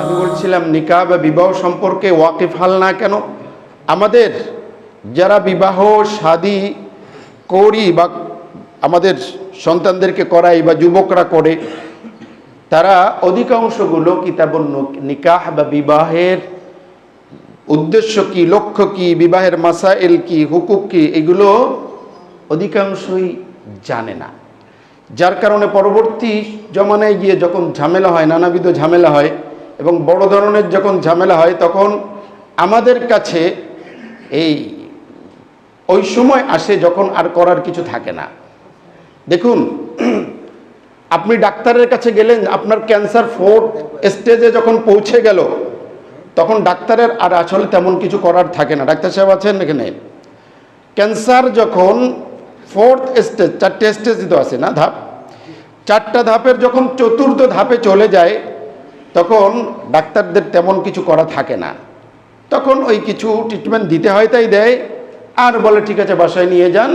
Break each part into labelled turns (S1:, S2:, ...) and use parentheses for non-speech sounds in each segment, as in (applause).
S1: আমি বলছিলাম নিকাহ বা বিবাহ সম্পর্কে ওয়াকিফ হাল না কেন? আমাদের যারা বিবাহ, শাদি করি বা আমাদের সন্তানদেরকে করাই বা যুবকরা করে, তারা অধিকাংশগুলো কিতাবুল নু- নিকাহ বা বিবাহের উদ্দেশ্য কি, লক্ষ্য কি, বিবাহের মাসাইল কি হুকুক কি, এগুলো অধিকাংশই জানে না। যার কারণে পরবর্তী জমানায় গিয়ে যখন ঝামেলা হয়, নানাবিধ ঝামেলা হয় এবং বড় ধরনের যখন ঝামেলা হয়, তখন আমাদের কাছে এই, ওই সময় আসে যখন আর করার কিছু থাকে না। দেখুন, আপনি ডাক্তারের কাছে গেলেন, আপনার ক্যান্সার ফোর্থ স্টেজে যখন পৌঁছে গেল, তখন ডাক্তারের আর আসলে তেমন কিছু করার থাকে না। ডাক্তার সাহেব আছেন এখানে। ক্যান্সার যখন ফোর্থ স্টেজ, চারটে স্টেজ তো আছে না ধাপ? চারটা ধাপের যখন চতুর্থ ধাপে চলে যায়, তখন ডাক্তারদের তেমন কিছু করা থাকে না। তখন ওই কিছু ট্রিটমেন্ট দিতে হয়, তাই দেয়। আর বলে, ঠিক আছে, বাসায় নিয়ে যান।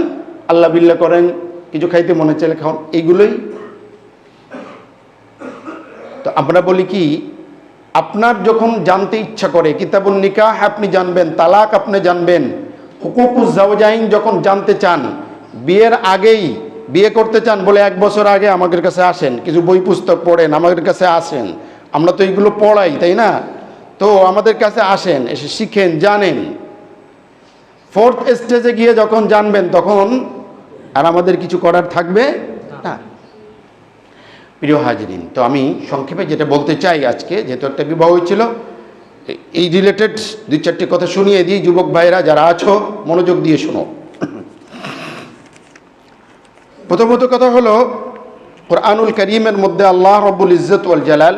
S1: আল্লাহ বিল্লা করেন, কিছু খাইতে মনে চাইলে খাওয়ান। এইগুলোই। তো আমরা বলি কি, আপনার যখন জানতে ইচ্ছা করে কিতাবুল নিকাহ, আপনি জানবেন, তালাক আপনি জানবেন হুকুকুজ জাওজাইন যখন জানতে চান বিয়ের আগেই বিয়ে করতে চান বলে এক বছর আগে আমাদের কাছে আসেন, কিছু বই পুস্তক পড়েন, আমাদের কাছে আসেন। আমরা তো এইগুলো পড়াই, তাই না? তো আমাদের কাছে আসেন, এসে শিখেন, জানেন। ফোর্থ স্টেজে গিয়ে যখন জানবেন, তখন আর আমাদের কিছু করার থাকবে না। প্রিয় হাজরিন, তো আমি সংক্ষেপে যেটা বলতে চাই আজকে, যেহেতু একটা বিবাহ হয়েছিল, এই রিলেটেড দুই চারটি কথা শুনিয়ে দিই। যুবক ভাইরা যারা আছো, মনোযোগ দিয়ে শোনো। প্রথমত কথা হলো, কোরআনুল করিমের মধ্যে আল্লাহ রব্বুল ইজ্জত ওয়াল জালাল,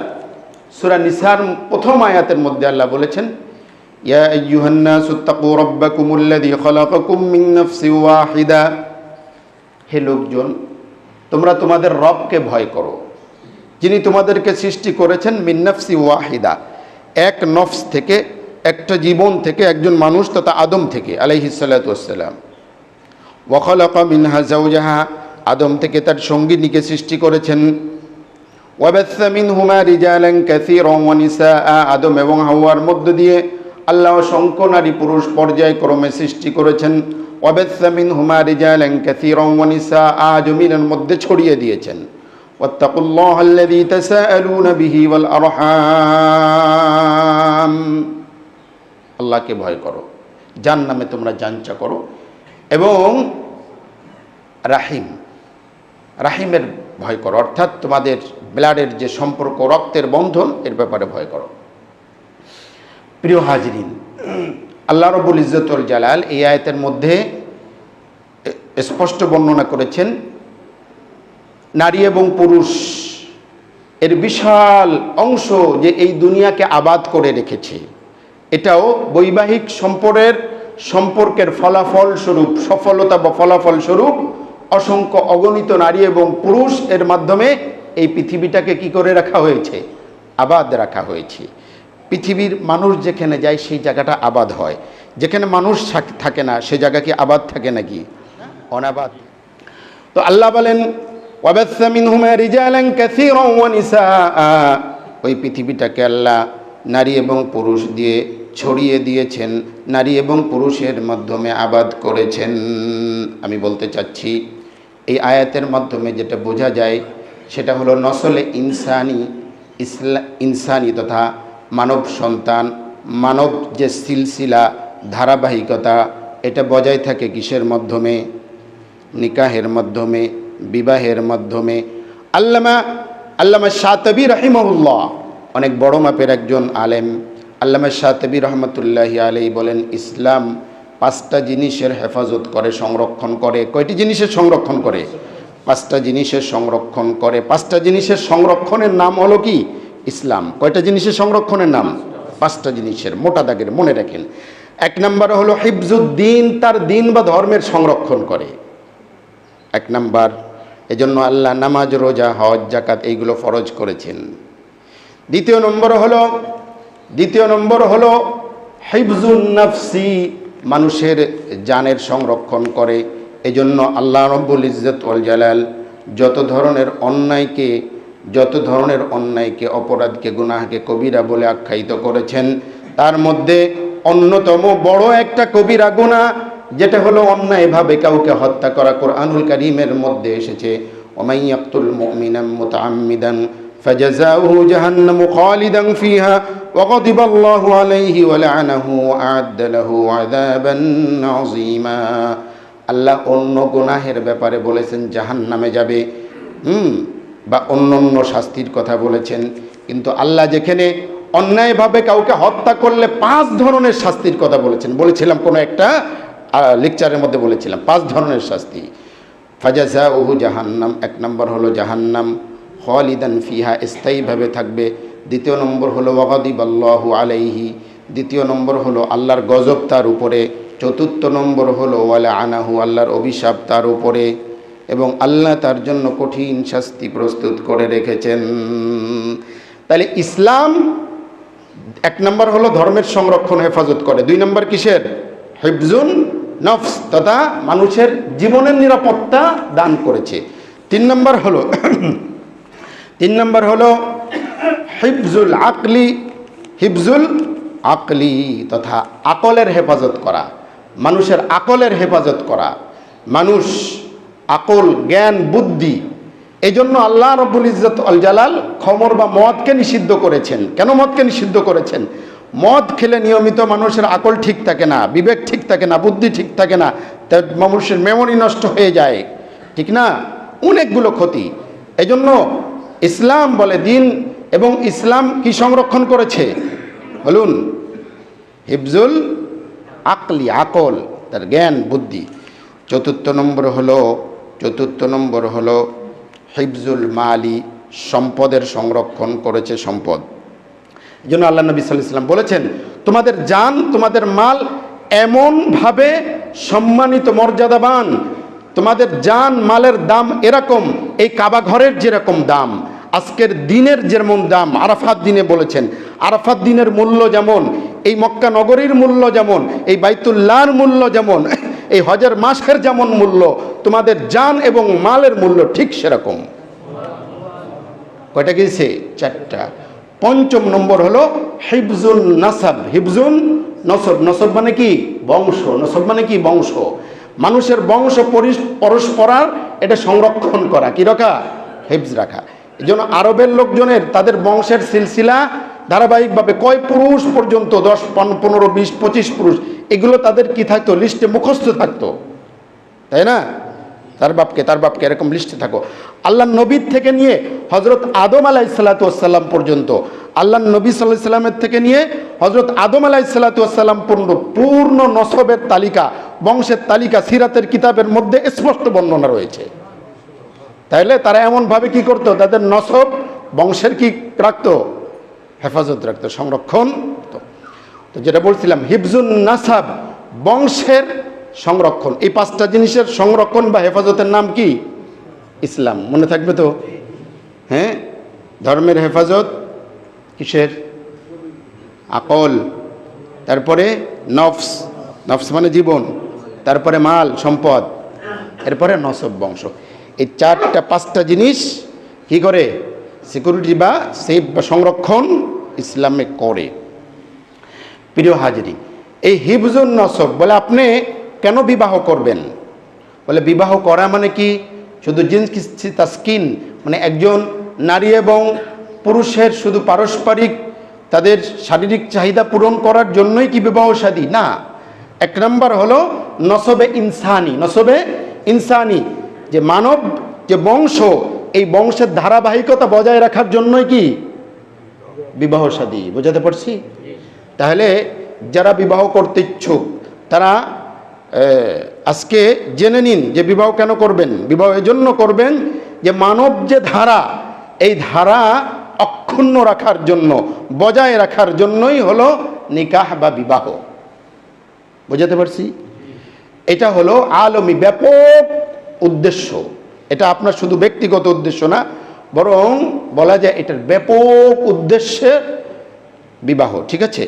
S1: সূরা নিসার প্রথম আয়াতের মধ্যে আল্লাহ বলেছেন, ইয়া আইয়ুহান্নাস ইত্তাকু রাব্বাকুমুল্লাযী খালাকাকুম মিন ওয়াহিদা। হে লোকজন, তোমরা তোমাদের রবকে ভয় করো, যিনি তোমাদেরকে সৃষ্টি করেছেন মিন্নাফসি ওয়াহিদা। এক নফস থেকে, একটা জীবন থেকে, একজন মানুষ তথা আদম থেকে আলাইহিসাল্লাতাম ওয়াখালাকা মিনহা জাউজাহা আদম থেকে তার সঙ্গিনীকে সৃষ্টি করেছেন ওয়াবাসা মিনহুমা রিজালান কাসীরান ওয়া নিসাআ আদম এবং হাওয়ার মধ্য দিয়ে আল্লাহ অসংখ্য নারী পুরুষ পর্যায়ক্রমে সৃষ্টি করেছেন ওয়াবাসা মিনহুমা রিজালান কাসীরান ওয়া নিসাআ জমিনের মধ্যে ছড়িয়ে দিয়েছেন واتقوا الله الذي تساءلون به والأرحام আল্লাহকে ভয় করো যার নামে তোমরা জাঞ্চা করো এবং রাহিম রাহিমের ভয় করো, অর্থাৎ তোমাদের ব্লাডের যে সম্পর্ক, রক্তের বন্ধন, এর ব্যাপারে ভয় করো। প্রিয় হাজরিন, আল্লাহ রবুল ইজ্জতুল জালাল এই আয়তের মধ্যে স্পষ্ট বর্ণনা করেছেন, নারী এবং পুরুষ এর বিশাল অংশ যে এই দুনিয়াকে আবাদ করে রেখেছে, এটাও বৈবাহিক সম্পর্কের সম্পর্কের ফলাফল স্বরূপ, সফলতা বা ফলাফল স্বরূপ অসংখ্য অগণিত নারী এবং পুরুষ এর মাধ্যমে এই পৃথিবীটাকে কি করে রাখা হয়েছে? আবাদ রাখা হয়েছে। পৃথিবীর মানুষ যেখানে যায়, সেই জায়গাটা আবাদ হয়। যেখানে মানুষ থাকে না, সে জায়গা কি আবাদ থাকে নাকি? অনাবাদ। তো আল্লাহ বলেন ওই পৃথিবীটাকে আল্লাহ নারী এবং পুরুষ দিয়ে ছড়িয়ে দিয়েছেন। নারী এবং পুরুষের মাধ্যমে আবাদ করেছেন। আমি বলতে চাচ্ছি এই আয়াতের মাধ্যমে যেটা বোঝা যায়, সেটা হলো নসলে ইনসানি ইসলা ইনসানি তথা মানব সন্তান, মানব যে সিলসিলা, ধারাবাহিকতা, এটা বজায় থাকে কিসের মাধ্যমে? নিকাহের মাধ্যমে, বিবাহের মাধ্যমে। আল্লামা আল্লামা শাতবি রহিমউল্লাহ অনেক বড় মাপের একজন আলেম। আল্লামা শাতবি রহমতুল্লাহি আলাই বলেন, ইসলাম পাঁচটা জিনিসের হেফাজত করে, সংরক্ষণ করে। কয়টি জিনিসের সংরক্ষণ করে? পাঁচটা জিনিসের সংরক্ষণ করে। পাঁচটা জিনিসের সংরক্ষণের নাম হলো কি? ইসলাম। কয়টা জিনিসের সংরক্ষণের নাম? পাঁচটা জিনিসের, মোটা দাগের, মনে রাখেন। এক নম্বর হলো হিফজুদ্দিন, তার দিন বা ধর্মের সংরক্ষণ করে। এক নাম্বার, এজন্য আল্লাহ নামাজ, রোজা, হজ জাকাত এইগুলো ফরজ করেছেন। দ্বিতীয় নম্বর হলো, দ্বিতীয় নম্বর হলো হিফজুন নফসি মানুষের জানের সংরক্ষণ করে। এজন্য আল্লাহ রব্বুল ইজ্জত ওয়াল জালাল যত ধরনের অন্যায়কে, যত ধরনের অন্যায়কে, অপরাধকে, গুনাহকে কবিরা বলে আখ্যায়িত করেছেন, তার মধ্যে অন্যতম বড় একটা কবিরা গুনাহ, যেটা হলো অন্যায়ভাবে কাউকে হত্যা করা। কোরআনুল কারীমের মধ্যে এসেছে ওমাই ইয়াকতুল মুমিনাম মুতাআম্মিদান فجزاؤه جهنم خالدا فيها وغضب الله عليه ولعنه وأعد له عذابا عظيما আল্লাহ অন্য গুনাহের ব্যাপারে বলেছেন জাহান নামে যাবে হুম বা অন্য অন্য শাস্তির কথা বলেছেন কিন্তু আল্লাহ যেখানে অন্যায়ভাবে কাউকে হত্যা করলে পাঁচ ধরনের শাস্তির কথা বলেছেন বলেছিলাম কোনো একটা লেকচারের মধ্যে বলেছিলাম পাঁচ ধরনের শাস্তি ফাজাজা ওহু জাহান্নাম এক নম্বর হলো জাহান্নাম খালিদান ফিহা স্থায়ীভাবে থাকবে। দ্বিতীয় নম্বর হলো ওয়াগাদিব আল্লাহু আলাইহি। দ্বিতীয় নম্বর হলো, আল্লাহর গজব তার উপরে। চতুর্থ নম্বর হলো ওয়ালা আনাহু আল্লাহর অভিশাপ তার উপরে। এবং আল্লাহ তার জন্য কঠিন শাস্তি প্রস্তুত করে রেখেছেন। তাহলে ইসলাম এক নম্বর হলো ধর্মের সংরক্ষণ, হেফাজত করে। দুই নম্বর কিসের? হেফজুন নফস, তথা মানুষের জীবনের নিরাপত্তা দান করেছে। তিন নম্বর হলো তিন নম্বর হলো হিফজুল আকলি হিফজুল আকলি তথা আকলের হেফাজত করা, মানুষের আকলের হেফাজত করা, মানুষ আকল, জ্ঞান, বুদ্ধি এই জন্য আল্লাহ রব্বুল ইজ্জত আল জালাল খমর বা মদকে নিষিদ্ধ করেছেন। কেন মদকে নিষিদ্ধ করেছেন? মদ খেলে নিয়মিত মানুষের আকল ঠিক থাকে না, বিবেক ঠিক থাকে না, বুদ্ধি ঠিক থাকে না মানুষের মেমোরি নষ্ট হয়ে যায়। ঠিক না? অনেকগুলো ক্ষতি। এজন্য ইসলাম বলে দিন এবং ইসলাম কি সংরক্ষণ করেছে? বলুন। হিফজুল আকলি, আকল, তার জ্ঞান, বুদ্ধি। চতুর্থ নম্বর হলো, চতুর্থ নম্বর হলো হিফজুল মালি, সম্পদের সংরক্ষণ করেছে সম্পদ। এই জন্য আল্লাহ নবী সাল্লাহ ইসলাম বলেছেন, তোমাদের যান তোমাদের মাল এমনভাবে সম্মানিত মর্যাদাবান তোমাদের জান মালের দাম এরকম, এই কাবা ঘরের যেরকম দাম, আজকের দিনের যেমন দাম, আরাফাত দিনে বলেছেন। আরাফাত দিনের মূল্য যেমন, এই মক্কা নগরীর মূল্য যেমন, এই বাইতুল্লাহর মূল্য যেমন, (laughs) এই হজের মাসের যেমন মূল্য, তোমাদের জান এবং মালের মূল্য ঠিক সেরকম। কয়টা গেছে? চারটা। পঞ্চম নম্বর হলো হিফজুন নাসাব। হিফজুন নসব নসব মানে কি? বংশ। নসব মানে কি? বংশ। মানুষের বংশ পরিস- পরস্পরার এটা সংরক্ষণ করা। কী রাখা হেফজ রাখা। এই জন্য আরবের লোকজনের তাদের বংশের সিলসিলা ধারাবাহিকভাবে কয় পুরুষ পর্যন্ত? দশ, পন- পনেরো, বিশ, পঁচিশ পুরুষ। এগুলো তাদের কি থাকতো? লিস্টে মুখস্থ থাকতো। তাই না? তার বাপকে তার বাপকে এরকম লিস্টে থাকো। আল্লাহ নবীর থেকে নিয়ে হজরত আদম আলাহ সাল্লাতাম পর্যন্ত আল্লাহ নবী সাল্লাহ সাল্লামের থেকে নিয়ে হজরত আদম আলাহ সাল্লাতাম পর্যন্ত পূর্ণ নসবের তালিকা, বংশের তালিকা, সিরাতের কিতাবের মধ্যে স্পষ্ট বর্ণনা রয়েছে। তাইলে তারা এমনভাবে কি করতো? তাদের নসব বংশের কি রাখতো? হেফাজত রাখতো, সংরক্ষণ তো যেটা বলছিলাম হিফজুন নাসাব বংশের সংরক্ষণ। এই পাঁচটা জিনিসের সংরক্ষণ বা হেফাজতের নাম কি? ইসলাম। মনে থাকবে তো? হ্যাঁ? ধর্মের হেফাজত, কিসের? আকল। তারপরে নফস। নফস মানে জীবন। তারপরে মাল, সম্পদ। এরপরে নসব বংশ। এই চারটা, পাঁচটা জিনিস কি করে? সিকিউরিটি বা সেফ বা সংরক্ষণ ইসলামে করে। প্রিয় হাজিরি এই হিফজুন নসব, বলে আপনি কেন বিবাহ করবেন? বলে বিবাহ করা মানে কি? শুধু জিন্স স্কিন? মানে একজন নারী এবং পুরুষের শুধু পারস্পরিক তাদের শারীরিক চাহিদা পূরণ করার জন্যই কি বিবাহ শাদী না। এক নম্বর হলো নসবে ইনসানি। নসবে ইনসানি। যে মানব, যে বংশ, এই বংশের ধারাবাহিকতা বজায় রাখার জন্যই কি বিবাহ শাদী বোঝাতে পারছি? তাহলে যারা বিবাহ করতে ইচ্ছুক, তারা আজকে জেনে নিন যে বিবাহ কেন করবেন? বিবাহ এজন্য করবেন যে মানব যে ধারা, এই ধারা অক্ষুণ্ণ রাখার জন্য, বজায় রাখার জন্যই হলো নিকাহ বা বিবাহ। বোঝাতে পারছি? এটা হলো আলমী ব্যাপক উদ্দেশ্য। এটা আপনার শুধু ব্যক্তিগত উদ্দেশ্য না, বরং বলা যায় এটার ব্যাপক উদ্দেশ্যে বিবাহ, ঠিক আছে?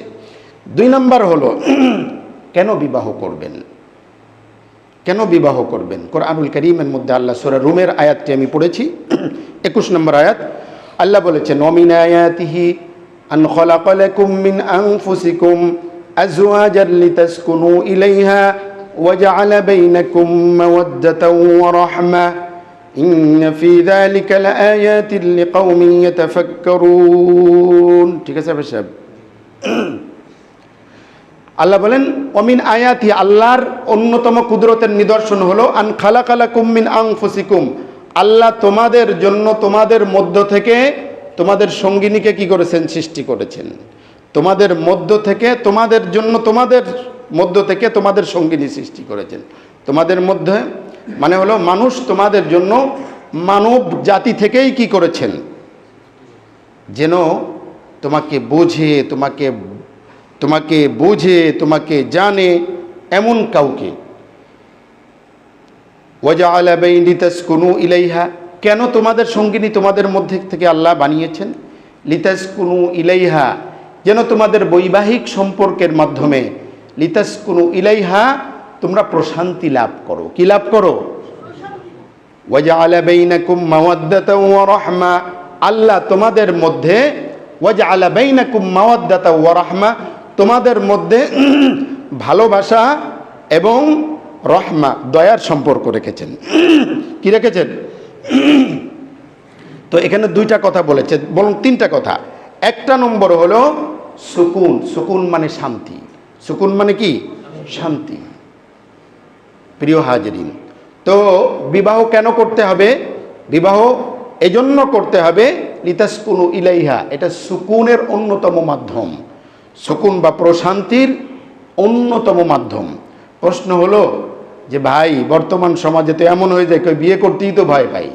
S1: দুই নাম্বার হলো, (clears throat) কেন বিবাহ করবেন? কেন বিবাহ করবেন কোরআনুল করিমের মধ্যে আল্লাহ সুরা রুমের আয়াতটি আমি পড়েছি (clears throat) একুশ নম্বর আয়াত আল্লাহ বলেছেন অমিন আয়াতিহি আন খলাকালাকুম মিন আনফুসিকুম আজওয়াজান লিতাসকুনু ইলাইহা وجعل بينكم مودة ورحمة إن في ذلك لآيات لقوم يتفكرون ঠিক আছে সাহেব (clears throat) আল্লাহ বলেন, অমিন আয়াতি আল্লাহর অন্যতম কুদরতের নিদর্শন হলো, আন খালা খালা কুম্মিন আং ফুসিকুম আল্লাহ তোমাদের জন্য তোমাদের মধ্য থেকে তোমাদের সঙ্গিনীকে কি করেছেন? সৃষ্টি করেছেন। তোমাদের মধ্য থেকে তোমাদের জন্য তোমাদের মধ্য থেকে তোমাদের সঙ্গিনী সৃষ্টি করেছেন। তোমাদের মধ্যে মানে হলো মানুষ তোমাদের জন্য মানব জাতি থেকেই কি করেছেন? যেন তোমাকে বোঝে, তোমাকে তোমাকে বোঝে, তোমাকে জানে এমন কাউকে। ওয়াজা আলা লিতাসকুনু ইলাইহা। কেন তোমাদের সঙ্গিনী তোমাদের মধ্যে থেকে আল্লাহ বানিয়েছেন? লিতাসকুনু ইলাইহা। যেন তোমাদের বৈবাহিক সম্পর্কের মাধ্যমে লিতাসকুনু ইলাইহা তোমরা প্রশান্তি লাভ করো। কি লাভ করো? ওয়াজা আলা বাইনাকুম মাওয়াদ্দাতা ওয়া রাহমা। আল্লাহ তোমাদের মধ্যে ওয়াজা আলা বাইনাকুম মাওয়াদ্দাতা ওয়া রাহমা তোমাদের মধ্যে (clears throat) ভালোবাসা এবং রহমা, দয়ার সম্পর্ক রেখেছেন। (clears throat) কি রেখেছেন? (clears throat) তো এখানে দুইটা কথা বলেছে বলুন তিনটা কথা। একটা নম্বর হলো সুকুন। সুকুন মানে শান্তি। সুকুন মানে কি? শান্তি। প্রিয় হাজরিন, তো বিবাহ কেন করতে হবে? বিবাহ এজন্য করতে হবে, লিতাসকুনু ইলাইহা, এটা সুকুনের অন্যতম মাধ্যম। সুকুন বা প্রশান্তির অন্যতম মাধ্যম। প্রশ্ন হলো যে, ভাই, বর্তমান সমাজে তো এমন হয়ে যায়, কেউ বিয়ে করতেই তো ভয় পাই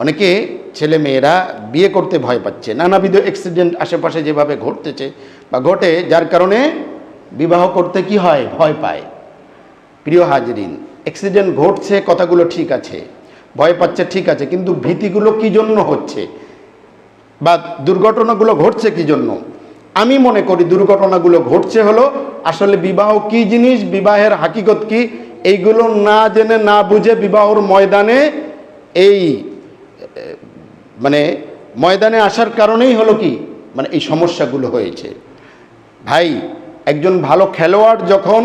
S1: অনেকে ছেলে মেয়েরা বিয়ে করতে ভয় পাচ্ছে। নানাবিধ অ্যাক্সিডেন্ট আশেপাশে যেভাবে ঘটতেছে বা ঘটে, যার কারণে বিবাহ করতে কি হয়? ভয় পায়। প্রিয় হাজরিন অ্যাক্সিডেন্ট ঘটছে, কথাগুলো ঠিক আছে, ভয় পাচ্ছে, ঠিক আছে, কিন্তু ভীতিগুলো কি জন্য হচ্ছে? বা দুর্ঘটনাগুলো ঘটছে কি জন্য? আমি মনে করি দুর্ঘটনাগুলো ঘটছে হলো, আসলে বিবাহ কি জিনিস, বিবাহের হাকিকত কি, এইগুলো না জেনে না বুঝে বিবাহর ময়দানে এই মানে ময়দানে আসার কারণেই হলো কি মানে এই সমস্যাগুলো হয়েছে। ভাই, একজন ভালো খেলোয়াড় যখন,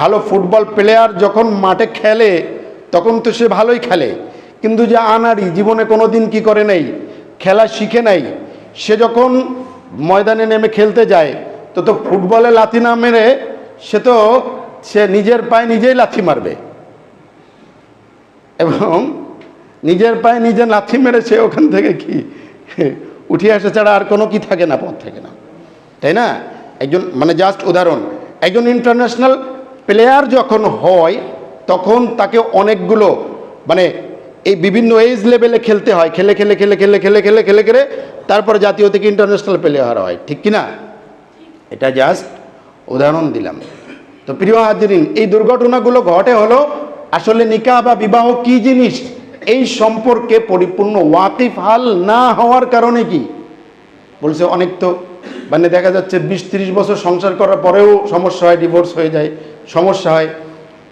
S1: ভালো ফুটবল প্লেয়ার যখন মাঠে খেলে, তখন তো সে ভালোই খেলে। কিন্তু যে আনারি জীবনে কোনো দিন কী করে নাই, খেলা শিখে নাই, সে যখন ময়দানে নেমে খেলতে যায়। তো তো ফুটবলে লাথি না মেরে সে তো, সে নিজের পায়ে নিজেই লাথি মারবে। এবং নিজের পায়ে নিজে লাথি মেরে সে ওখান থেকে কি উঠে আসে ছাড়া আর কোনো কি থাকে না, পথ থাকে না। তাই না? একজন মানে জাস্ট উদাহরণ, একজন ইন্টারন্যাশনাল প্লেয়ার যখন হয়, তখন তাকে অনেকগুলো মানে এই বিভিন্ন এজ লেভেলে খেলতে হয়, খেলে খেলে খেলে খেলে খেলে খেলে খেলে খেলে, তারপরে জাতীয় থেকে ইন্টারন্যাশনাল প্লেয়ার হয়, ঠিক কি না এটা জাস্ট উদাহরণ দিলাম। তো প্রিয় হাজিরিন, এই দুর্ঘটনাগুলো ঘটে হলো আসলে নিকাহ বা বিবাহ কি জিনিস? এই সম্পর্কে পরিপূর্ণ ওয়াকিফ হাল না হওয়ার কারণে কি? বলছে অনেক তো মানে দেখা যাচ্ছে বিশ, তিরিশ বছর সংসার করার পরেও সমস্যা হয় ডিভোর্স হয়ে যায়, সমস্যা হয়।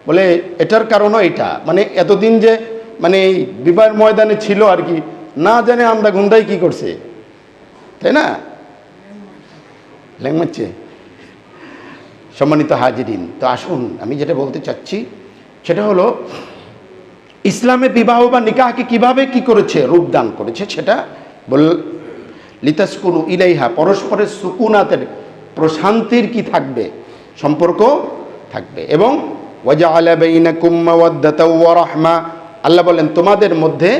S1: বলে এটার কারণও এটা মানে এতদিন যে মানে এই বিবাহের ময়দানে ছিল আর কি, না জানে আমরা গুন্দাই কি করছে। তাই না? ল্যাংমাচ্ছে। সম্মানিত হাজিরিন, তো আসুন, আমি যেটা বলতে চাচ্ছি সেটা হলো, ইসলামে বিবাহ বা নিকাহকে কীভাবে কি করেছে রূপদান করেছে সেটা বল, লিতাসকুনু ইলাইহা, পরস্পরের সুকুনাতের প্রশান্তির কি থাকবে, সম্পর্ক থাকবে। এবং ওয়াজা আলাবাইনাকুম মাওয়াদ্দাতা ওয়া রাহমা আল্লাহ বলেন, তোমাদের মধ্যে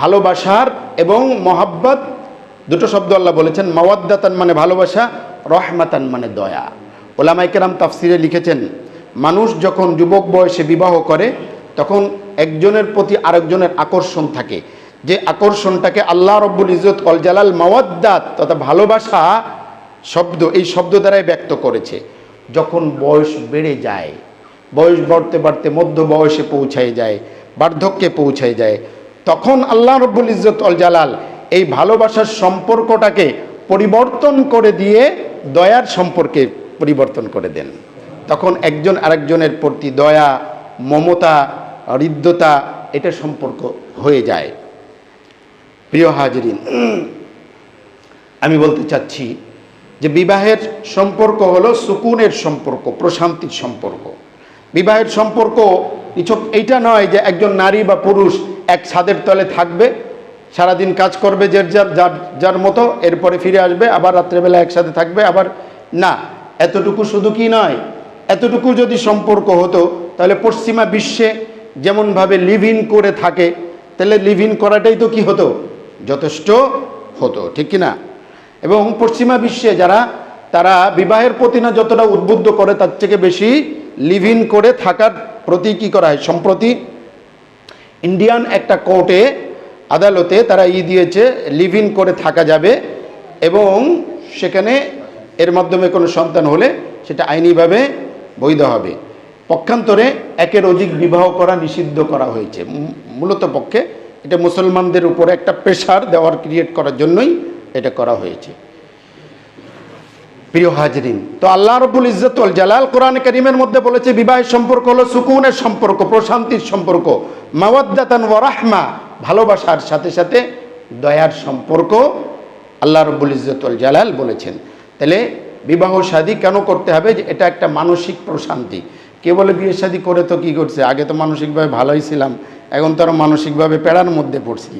S1: ভালোবাসার এবং মহাব্বত দুটো শব্দ আল্লাহ বলেছেন, মাওয়াদ্দাতান মানে ভালোবাসা, রহমাতান মানে দয়া। ওলামাইকেরাম তাফসিরে লিখেছেন, মানুষ যখন যুবক বয়সে বিবাহ করে, তখন একজনের প্রতি আরেকজনের আকর্ষণ থাকে। যে আকর্ষণটাকে আল্লাহ রব্বুল ইজত অল জালাল মাওয়াদ্দাত তথা ভালোবাসা শব্দ, এই শব্দ দ্বারাই ব্যক্ত করেছে। যখন বয়স বেড়ে যায়, বয়স বাড়তে বাড়তে মধ্য বয়সে পৌঁছায় যায় বার্ধক্যে পৌঁছায় যায়। তখন আল্লাহ রব্বুল ইজত অল জালাল এই ভালোবাসার সম্পর্কটাকে পরিবর্তন করে দিয়ে দয়ার সম্পর্কে পরিবর্তন করে দেন। তখন একজন আরেকজনের প্রতি দয়া, মমতা, হৃদ্যতা, এটা সম্পর্ক হয়ে যায়। প্রিয় হাজরিন, আমি বলতে চাচ্ছি যে বিবাহের সম্পর্ক হলো সুকুনের সম্পর্ক, প্রশান্তির সম্পর্ক। বিবাহের সম্পর্ক নিছক এইটা নয় যে একজন নারী বা পুরুষ এক ছাদের তলে থাকবে, সারাদিন কাজ করবে যে যার যার যার মতো, এরপরে ফিরে আসবে, আবার রাত্রেবেলা একসাথে থাকবে, আবার না। এতটুকু শুধু কি নয়, এতটুকু যদি সম্পর্ক হতো, তাহলে পশ্চিমা বিশ্বে যেমনভাবে লিভ ইন করে থাকে, তাহলে লিভ ইন করাটাই তো কি হতো? যথেষ্ট হতো, ঠিক কি না এবং পশ্চিমা বিশ্বে যারা, তারা বিবাহের প্রতি না যতটা উদ্বুদ্ধ করে, তার থেকে বেশি লিভ ইন করে থাকার প্রতি কী করা হয়? সম্প্রতি ইন্ডিয়ান একটা কোর্টে আদালতে তারা ই দিয়েছে লিভ ইন করে থাকা যাবে এবং সেখানে এর মাধ্যমে কোনো সন্তান হলে সেটা আইনিভাবে বৈধ হবে। পক্ষান্তরে একের অধিক বিবাহ করা নিষিদ্ধ করা হয়েছে। মূলত পক্ষে এটা মুসলমানদের উপরে একটা প্রেশার দেওয়ার ক্রিয়েট করার জন্যই এটা করা হয়েছে। প্রিয় হাজরিন, তো আল্লাহ রবুল ইজ্জতুল জালাল কোরআন করিমের মধ্যে বলেছে, বিবাহের সম্পর্ক হলো সুকুনের সম্পর্ক, প্রশান্তির সম্পর্ক, মাওয়াদ্দাতান ওয়া রাহমা, ভালোবাসার সাথে সাথে দয়ার সম্পর্ক, আল্লাহ রবুল ইজ্জতুল জালাল বলেছেন। তাহলে বিবাহ শাদী কেন করতে হবে? যে এটা একটা মানসিক প্রশান্তি। কে বলে বিয়ে শাদী করে তো কি করছে? আগে তো মানসিকভাবে ভালোই ছিলাম, এখন তো আরও মানসিকভাবে পেড়ার মধ্যে পড়ছি।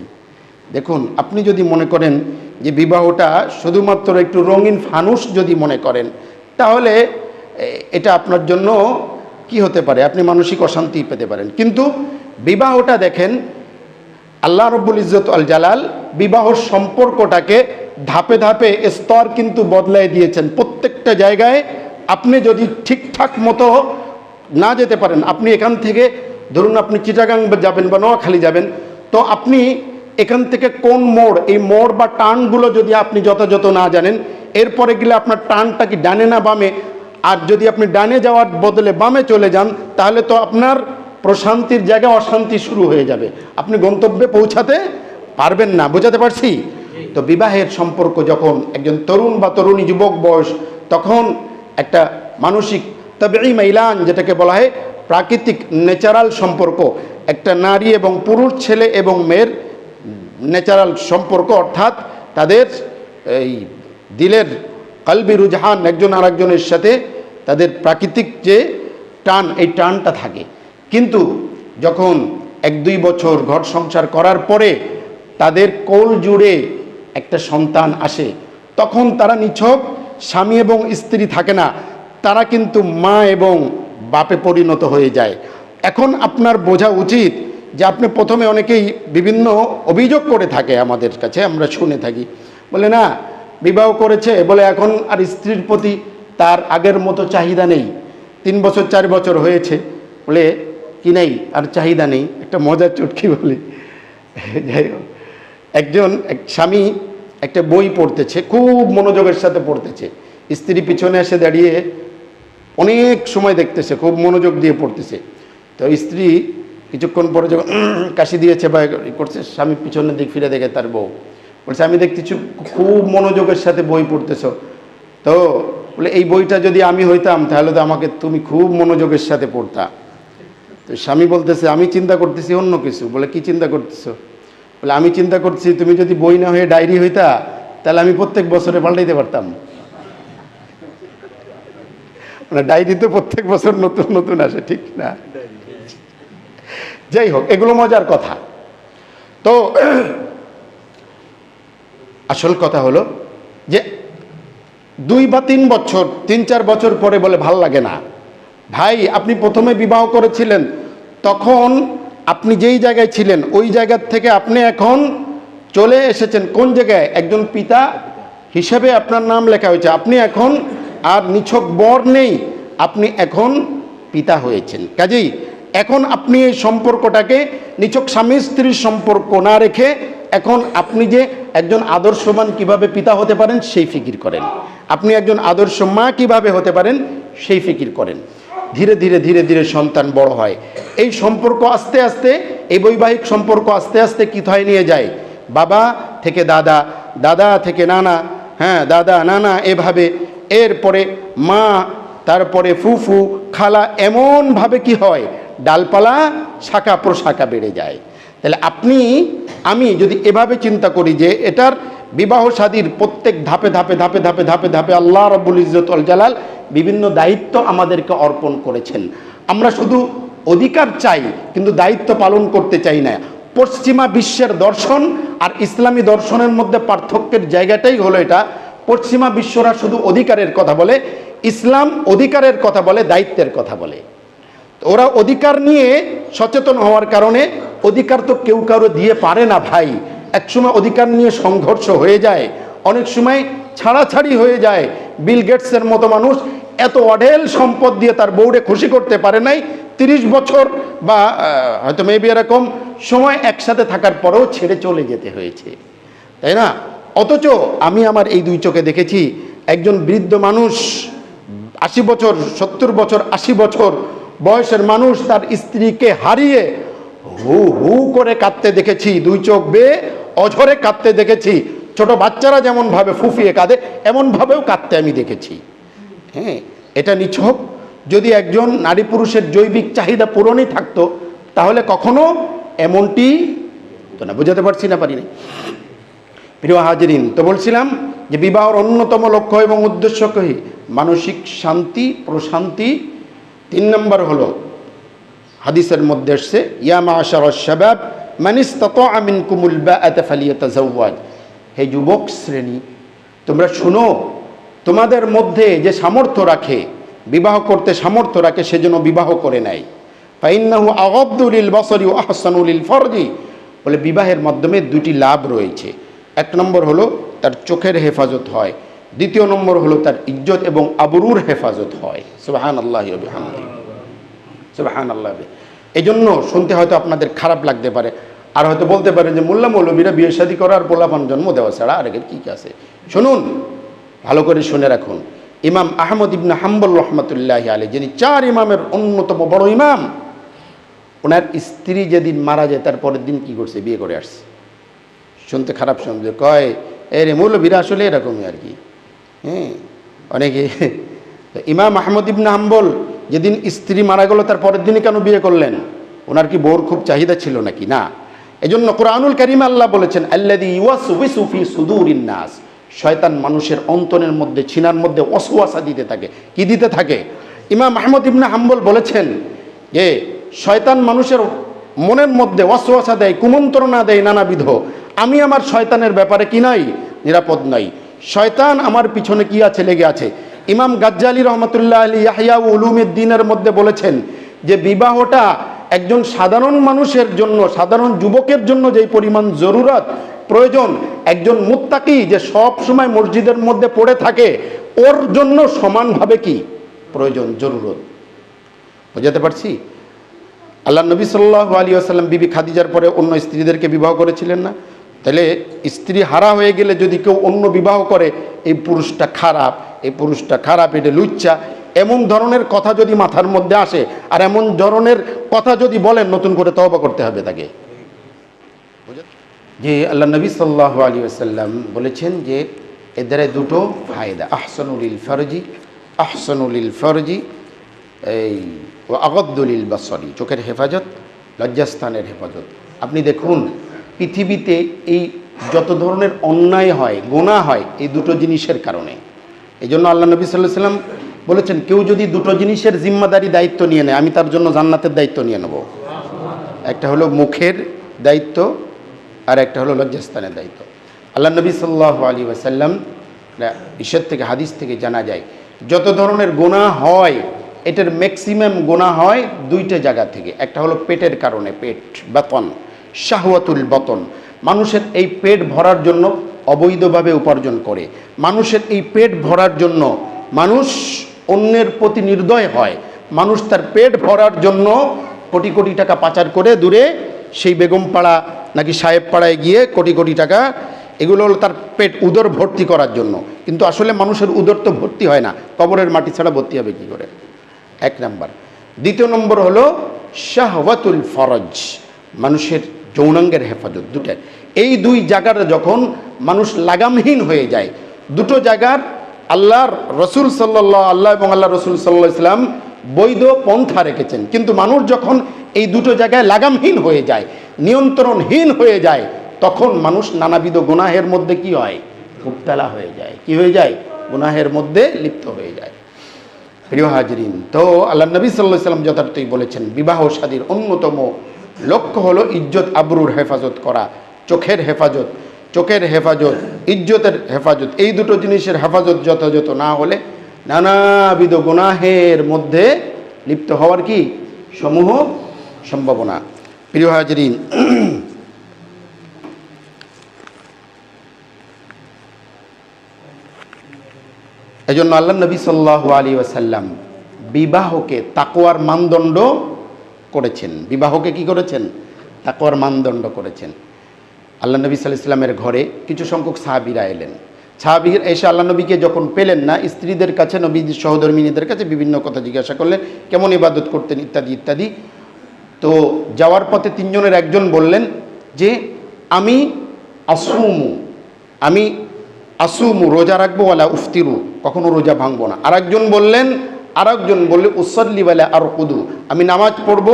S1: দেখুন, আপনি যদি মনে করেন যে বিবাহটা শুধুমাত্র একটু রঙিন ফানুস যদি মনে করেন, তাহলে এটা আপনার জন্য কি হতে পারে? আপনি মানসিক অশান্তি পেতে পারেন। কিন্তু বিবাহটা দেখেন, আল্লাহ রব্বুল ইজ্জত আল জালাল বিবাহ সম্পর্কটাকে ধাপে ধাপে স্তর কিন্তু বদলাই দিয়েছেন। প্রত্যেকটা জায়গায় আপনি যদি ঠিকঠাক মতো না যেতে পারেন, আপনি এখান থেকে ধরুন আপনি চিটাগাং যাবেন বা নোয়াখালী যাবেন, তো আপনি এখান থেকে কোন মোড়, এই মোড় বা টার্নগুলো যদি আপনি যথাযথ না জানেন, এরপরে গেলে আপনার টার্নটা কি ডানে না বামে? আর যদি আপনি ডানে যাওয়ার বদলে বামে চলে যান, তাহলে তো আপনার প্রশান্তির জায়গায় অশান্তি শুরু হয়ে যাবে। আপনি গন্তব্যে পৌঁছাতে পারবেন না, বোঝাতে পারছি? তো বিবাহের সম্পর্ক যখন একজন তরুণ বা তরুণী যুবক বয়স, তখন একটা মানসিক তবে এই মাইলান, যেটাকে বলা হয় প্রাকৃতিক, ন্যাচারাল সম্পর্ক। একটা নারী এবং পুরুষ, ছেলে এবং মেয়ের ন্যাচারাল সম্পর্ক অর্থাৎ তাদের এই দিলের কালবি রুজহান একজন আরেকজনের সাথে তাদের প্রাকৃতিক যে টান, এই টানটা থাকে। কিন্তু যখন এক দুই বছর ঘর সংসার করার পরে তাদের কোল জুড়ে একটা সন্তান আসে, তখন তারা নিছক স্বামী এবং স্ত্রী থাকে না, তারা কিন্তু মা এবং বাপে পরিণত হয়ে যায়। এখন আপনার বোঝা উচিত যে আপনি প্রথমে অনেকেই বিভিন্ন অভিযোগ করে থাকে আমাদের কাছে, আমরা শুনে থাকি। বলে, না, বিবাহ করেছে। বলে, এখন আর স্ত্রীর প্রতি তার আগের মতো চাহিদা নেই। তিন বছর, চার বছর হয়েছে। বলে, কি নেই? আর চাহিদা নেই। একটা মজার চুটকি বলি। যাই হোক, একজন, এক স্বামী একটা বই পড়তেছে, খুব মনোযোগের সাথে পড়তেছে। স্ত্রী পিছনে এসে দাঁড়িয়ে অনেক সময় দেখতেছে, খুব মনোযোগ দিয়ে পড়তেছে। তো স্ত্রী কিছুক্ষণ পরে যখন (clears throat) কাশি দিয়েছে বা করছে, স্বামী পিছনের দিক ফিরে দেখে তার বউ। বলছে, আমি দেখতেছি খুব মনোযোগের সাথে বই পড়তেছ। তো বলে, এই বইটা যদি আমি হইতাম, তাহলে তো আমাকে তুমি খুব মনোযোগের সাথে পড়তা। তো স্বামী বলতেছে, আমি চিন্তা করতেছি অন্য কিছু। বলে, কি চিন্তা করতেছো? বলে, আমি চিন্তা করছি তুমি যদি বই না হয়ে ডায়েরি হইতা, তাহলে আমি প্রত্যেক বছরে পাল্টাইতে পারতাম। মানে ডায়েরি তো প্রত্যেক বছর নতুন নতুন আসে, ঠিক না? যাই হোক, এগুলো মজার কথা। তো, আসল কথা হলো যে দুই বা তিন বছর, তিন চার বছর পরে বলে ভালো লাগে না। ভাই, আপনি প্রথমে বিবাহ করেছিলেন, তখন আপনি যেই জায়গায় ছিলেন, ওই জায়গার থেকে আপনি এখন চলে এসেছেন, কোন জায়গায়? একজন পিতা হিসেবে আপনার নাম লেখা হয়েছে। আপনি এখন আর নিছক বর নেই, আপনি এখন পিতা হয়েছেন। কাজেই এখন আপনি এই সম্পর্কটাকে নিচক স্বামী স্ত্রীর সম্পর্ক না রেখে এখন আপনি যে একজন আদর্শবান কীভাবে পিতা হতে পারেন, সেই ফিকির করেন। আপনি একজন আদর্শ মা কীভাবে হতে পারেন, সেই ফিকির করেন। ধীরে ধীরে ধীরে ধীরে সন্তান বড় হয়। এই সম্পর্ক আস্তে আস্তে, এই বৈবাহিক সম্পর্ক আস্তে আস্তে কি হয় নিয়ে যায়? বাবা থেকে দাদা দাদা থেকে নানা হ্যাঁ দাদা, নানা এভাবে। এরপরে মা, তারপরে ফুফু, খালা, এমনভাবে কি হয়? ডালপালা শাখা প্রশাখা বেড়ে যায়। তাহলে আপনি, আমি যদি এভাবে চিন্তা করি যে এটার বিবাহ সাদীর প্রত্যেক ধাপে ধাপে ধাপে ধাপে ধাপে ধাপে আল্লাহ রব্বুল ইজ্জত আল জালাল বিভিন্ন দায়িত্ব আমাদেরকে অর্পণ করেছেন। আমরা শুধু অধিকার চাই, কিন্তু দায়িত্ব পালন করতে চাই না। পশ্চিমা বিশ্বের দর্শন আর ইসলামী দর্শনের মধ্যে পার্থক্যের জায়গাটাই হলো এটা। পশ্চিমা বিশ্বরা শুধু অধিকারের কথা বলে, ইসলাম অধিকারের কথা বলে, দায়িত্বের কথা বলে। ওরা অধিকার নিয়ে সচেতন হওয়ার কারণে অধিকার তো কেউ কারও দিয়ে পারে না ভাই। একসময় অধিকার নিয়ে সংঘর্ষ হয়ে যায়, অনেক সময় ছাড়াছাড়ি হয়ে যায়। বিল গেটসের মতো মানুষ এত অঢেল সম্পদ দিয়ে তার বউরে খুশি করতে পারে নাই। তিরিশ বছর বা হয়তো মেবি এরকম সময় একসাথে থাকার পরেও ছেড়ে চলে যেতে হয়েছে। তাই না? অথচ আমি আমার এই দুই চোখে দেখেছি, একজন বৃদ্ধ মানুষ আশি বছর, সত্তর বছর, আশি বছর বয়সের মানুষ তার স্ত্রীকে হারিয়ে হু হু করে কাঁদতে দেখেছি, দুই চোখ বেয়ে অঝরে কাঁদতে দেখেছি। ছোট বাচ্চারা যেমন ভাবে ফুফিয়ে কাঁদে এমন ভাবেও কাঁদতে আমি দেখেছি। হ্যাঁ এটা নিছক। যদি একজন নারী পুরুষের জৈবিক চাহিদা পূরণই থাকতো, তাহলে কখনো এমনটি তো না, বোঝাতে পারছি না, পারিনি। প্রিয় হাজিরিন, তো বলছিলাম যে বিবাহর অন্যতম লক্ষ্য এবং উদ্দেশ্য কহি মানসিক শান্তি, প্রশান্তি তিন নম্বর হলো, হাদিসের মধ্যে এসছে ইয়ামা আশার শাবাব মানিস তত আমিন কুমুল বা ফালিয়াতাজাওয়াজ। হে যুবক শ্রেণি, তোমরা শুনো, তোমাদের মধ্যে যে সামর্থ্য রাখে, বিবাহ করতে সামর্থ্য রাখে সেজন্য বিবাহ করে নেয়। ফাইন্নাহু আগদ্দুলিল বসরি ও আহসানুলিল ফরজি। বলে বিবাহের মাধ্যমে দুটি লাভ রয়েছে। এক নম্বর হলো, তার চোখের হেফাজত হয়। দ্বিতীয় নম্বর হলো তার ইজ্জত এবং আবরুর হেফাজত হয়। সুবাহান আল্লাহ সুবাহান আল্লাহ এই জন্য শুনতে হয়তো আপনাদের খারাপ লাগতে পারে। আর হয়তো বলতে পারে যে, মোল্লা মৌলবীরা বিয়ে শাদী করার পোলাপান জন্ম দেওয়া ছাড়া আর কী কী আছে? শুনুন, ভালো করে শুনে রাখুন। ইমাম আহমদ ইবনে হাম্বল রহমতুল্লাহ আলী যিনি চার ইমামের অন্যতম বড় ইমাম, ওনার স্ত্রী যেদিন মারা যায়, তার পরের দিন কি করছে? বিয়ে করে আসছে। শুনতে খারাপ শুনছে কয়, এ রে মৌলবীরা আসলে এরকমই আর কি? হ্যাঁ অনেকে। ইমাম আহমদ ইবনে হাম্বল যেদিন স্ত্রী মারা গেল, তার পরের দিনই কেন বিয়ে করলেন? ওনার কি বোর খুব চাহিদা ছিল নাকি? না। এজন্য কোরআনুল করিম আল্লাহ বলেছেন আল্লাদি ইউয়াসউইসু ফি সুদুরিন নাস। শয়তান মানুষের অন্তরের মধ্যে ছিনার মধ্যে ওয়াসওয়াসা দিতে থাকে। কি দিতে থাকে? ইমাম আহমদ ইবনে হাম্বল বলেছেন যে, শয়তান মানুষের মনের মধ্যে ওয়াসওয়াসা দেয়, কুমন্ত্রণা দেয় নানাবিধ। আমি আমার শয়তানের ব্যাপারে কি নাই? নিরাপদ নাই। শয়তান আমার পিছনে কি আছে, লেগে আছে? ইমাম গাজ্জালি রহমতুল্লাহ আলী ইয়াহিয়া উলুমের দিনের মধ্যে বলেছেন যে বিবাহটা একজন সাধারণ মানুষের জন্য, সাধারণ যুবকের জন্য যেই পরিমাণ জরুরত, প্রয়োজন, একজন মুত্তাকি যে সব সময় মসজিদের মধ্যে পড়ে থাকে, ওর জন্য সমানভাবে কি? প্রয়োজন, জরুরত। বোঝাতে পারছি? আল্লাহ নবী সাল্লাহ আলী আসাল্লাম বিবি খাদিজার পরে অন্য স্ত্রীদেরকে বিবাহ করেছিলেন না? তাহলে স্ত্রী হারা হয়ে গেলে যদি কেউ অন্য বিবাহ করে, এই পুরুষটা খারাপ, এই পুরুষটা খারাপ, এটা লুচ্চা। এমন ধরনের কথা যদি মাথার মধ্যে আসে, আর এমন ধরনের কথা যদি বলেন, নতুন করে তহবা করতে হবে তাকে। যে আল্লাহ নবী সাল্লাহ আলী আসাল্লাম বলেছেন যে, এদের দুটো ফায়দা। আহসানুলিল ফরজি আহসানুলিল ফরজি, এই আগদ্দলিল বাসরি। চোখের হেফাজত, লজ্জাস্থানের হেফাজত। আপনি দেখুন পৃথিবীতে এই যত ধরনের অন্যায় হয় গোনা হয়, এই দুটো জিনিসের কারণে। এই জন্য আল্লাহ নবী সাল্লাহ সাল্লাম বলেছেন, কেউ যদি দুটো জিনিসের জিম্মাদারি দায়িত্ব নিয়ে নেয়, আমি তার জন্য জান্নাতের দায়িত্ব নিয়ে নেব। একটা হলো মুখের দায়িত্ব, আর একটা হলো লজ্জাস্থানের দায়িত্ব। আল্লাহ নবী সাল্লাহ আলী ওয়াসাল্লাম ঈশ্বর থেকে হাদিস থেকে জানা যায়, যত ধরনের গোনা হয়, এটার ম্যাক্সিমাম গোনা হয় দুইটা জায়গা থেকে। একটা হলো পেটের কারণে, পেট, বেতন। শাহওয়াতুল বতন। মানুষের এই পেট ভরার জন্য অবৈধভাবে উপার্জন করে। মানুষের এই পেট ভরার জন্য মানুষ অন্যের প্রতি নির্দয় হয়। মানুষ তার পেট ভরার জন্য কোটি কোটি টাকা পাচার করে দূরে সেই বেগমপাড়া নাকি সাহেব পাড়ায় গিয়ে কোটি কোটি টাকা, এগুলো হলো তার পেট উদর ভর্তি করার জন্য। কিন্তু আসলে মানুষের উদর তো ভর্তি হয় না, কবরের মাটি ছাড়া ভর্তি হবে কী করে? এক নাম্বার। দ্বিতীয় নম্বর হলো শাহওয়াতুল ফরজ। মানুষের যৌনাঙ্গের হেফাজত দুটার এই দুই জায়গার যখন মানুষ লাগামহীন হয়ে যায়, দুটো জায়গার আল্লাহর রসুল সাল্লাহ আল্লাহ এবং আল্লাহ রসুল সাল্লাহ ইসলাম বৈধ পন্থা রেখেছেন। কিন্তু মানুষ যখন এই দুটো জায়গায় লাগামহীন হয়ে যায়, নিয়ন্ত্রণহীন হয়ে যায়, তখন মানুষ নানাবিধ গুনাহের মধ্যে কি হয়? মুক্তালা হয়ে যায়। কি হয়ে যায়? গুনাহের মধ্যে লিপ্ত হয়ে যায়। প্রিয় হাজরিন, তো আল্লাহ নবী সাল্লাহ সাল্লাম যথার্থই বলেছেন, বিবাহ শাদীর অন্যতম লক্ষ্য হলো ইজ্জত আবরুর হেফাজত করা, চোখের হেফাজত চোখের হেফাজত, ইজ্জতের হেফাজত, এই দুটো জিনিসের হেফাজত যথাযথ না হলে নানাবিধ গুনাহের মধ্যে লিপ্ত হওয়ার কি সমূহ সম্ভাবনা। প্রিয় হাজরিন, এজন্য আল্লাহ নবী সাল্লাহ আলী ওয়াসাল্লাম বিবাহকে তাকোয়ার মানদণ্ড করেছেন। বিবাহকে কি করেছেন? তাকোয়ার মানদণ্ড করেছেন। আল্লাহ নবী সাল্লাহ ইসলামের ঘরে কিছু সংখ্যক সাহাবিরা এলেন। সাহাবির এসে আল্লাহ নবীকে যখন পেলেন না, স্ত্রীদের কাছে নবী সহধর্মিনীদের কাছে বিভিন্ন কথা জিজ্ঞাসা করলেন, কেমন ইবাদত করতেন, ইত্যাদি ইত্যাদি। তো যাওয়ার পথে তিনজনের একজন বললেন যে, আমি আসুমু আমি আসুমু, রোজা রাখব, ওয়ালা উফতিরু, কখনো রোজা ভাঙবো না। আরেকজন বললেন আরেকজন বললে, উসল্লি বেলা আর কুদু আমি নামাজ পড়ব,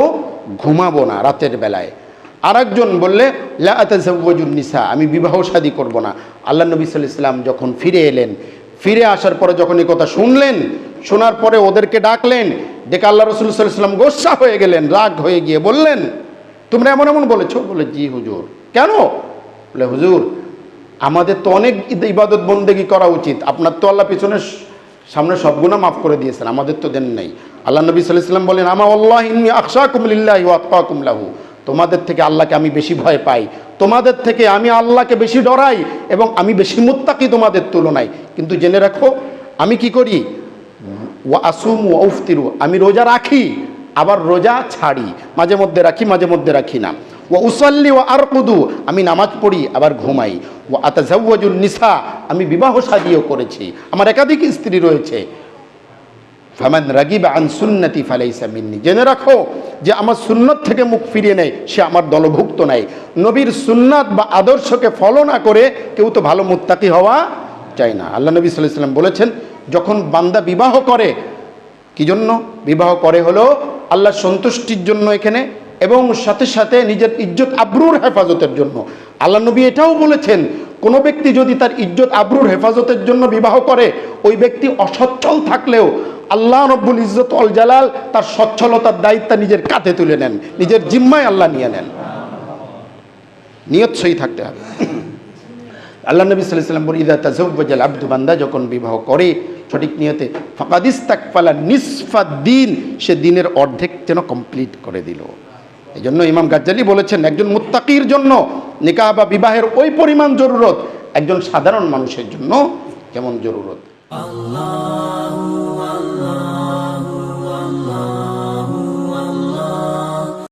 S1: ঘুমাবো না রাতের বেলায়। আরেকজন বললে লাজুন নিসা, আমি বিবাহ শাদী করব না। আল্লাহ নবী সাল্লাহ ইসলাম যখন ফিরে এলেন, ফিরে আসার পরে যখন এই কথা শুনলেন, শোনার পরে ওদেরকে ডাকলেন ডেকে আল্লাহ রসুল সাল্লাম গোসা হয়ে গেলেন, রাগ হয়ে গিয়ে বললেন, তোমরা এমন এমন বলেছ? বলে, জি হুজুর। কেন? বলে, হুজুর, আমাদের তো অনেক ইবাদত বন্দেগি করা উচিত, আপনার তো আল্লাহ পিছনে সামনে সব গুণা মাফ করে দিয়েছেন, আমাদের তো দেন নাই। আল্লাহ নবী সাল্লাম বলেন, আমা আল্লাহ ইন্নি আকশা কুমলিল্লাহ ওয়াক্কা কুমলাহু তোমাদের থেকে আল্লাহকে আমি বেশি ভয় পাই। তোমাদের থেকে আমি আল্লাহকে বেশি ডরাই এবং আমি বেশি মুত্তাকি তোমাদের তুলনায়। কিন্তু জেনে রাখো, আমি কি করি? ওয়া আসুম ওয়া উফতিরু, আমি রোজা রাখি, আবার রোজা ছাড়ি। মাঝে মধ্যে রাখি, মাঝে মধ্যে রাখি না। ও উসাল্লি ও আরকুদু, আমি নামাজ পড়ি, আবার ঘুমাই। ও আতাজাউজুল নিসা, আমি বিবাহ সাদিও করেছি। আমার একাধিক স্ত্রী রয়েছে। ফামান রাগিব আন সুন্নতি ফালাইসা মিন্নি। জেনে রাখো যে আমার সুন্নত থেকে মুখ ফিরিয়ে নেয়, সে আমার দলভুক্ত নাই। নবীর সুন্নাত বা আদর্শকে ফলো না করে কেউ তো ভালো মুত্তাকি হওয়া চায় না। আল্লাহ নবী সাল্লাম বলেছেন, যখন বান্দা বিবাহ করে, কি জন্য? বিবাহ করে হলো আল্লাহর সন্তুষ্টির জন্য এখানে। এবং সাথে সাথে নিজের ইজ্জত আব্রুর হেফাজতের জন্য। আল্লাহ নবী এটাও বলেছেন, কোনো ব্যক্তি যদি তার ইজ্জত আব্রুর হেফাজতের জন্য বিবাহ করে, ওই ব্যক্তি অসচ্ছল থাকলেও আল্লাহ রব্বুল ইজ্জত অল জালাল তার সচ্ছলতার দায়িত্ব নিজের কাঁধে তুলে নেন, নিজের জিম্মায় আল্লাহ নিয়ে নেন। নিয়ত সই থাকতে হবে। আল্লাহ নবী সাল্লাম বলি ইদা তাজব্বাজাল আব্দু বান্দা, যখন বিবাহ করে, সঠিক নিয়তে ফাকাদিস তাকফালা নিসফা দিন, সে দিনের অর্ধেক যেন কমপ্লিট করে দিল। এই জন্য ইমাম গাজ্জালি বলেছেন, একজন মুত্তাকির জন্য নিকাহ বা বিবাহের ওই পরিমাণ জরুরত, একজন সাধারণ মানুষের জন্য কেমন জরুরত?
S2: আল্লাহ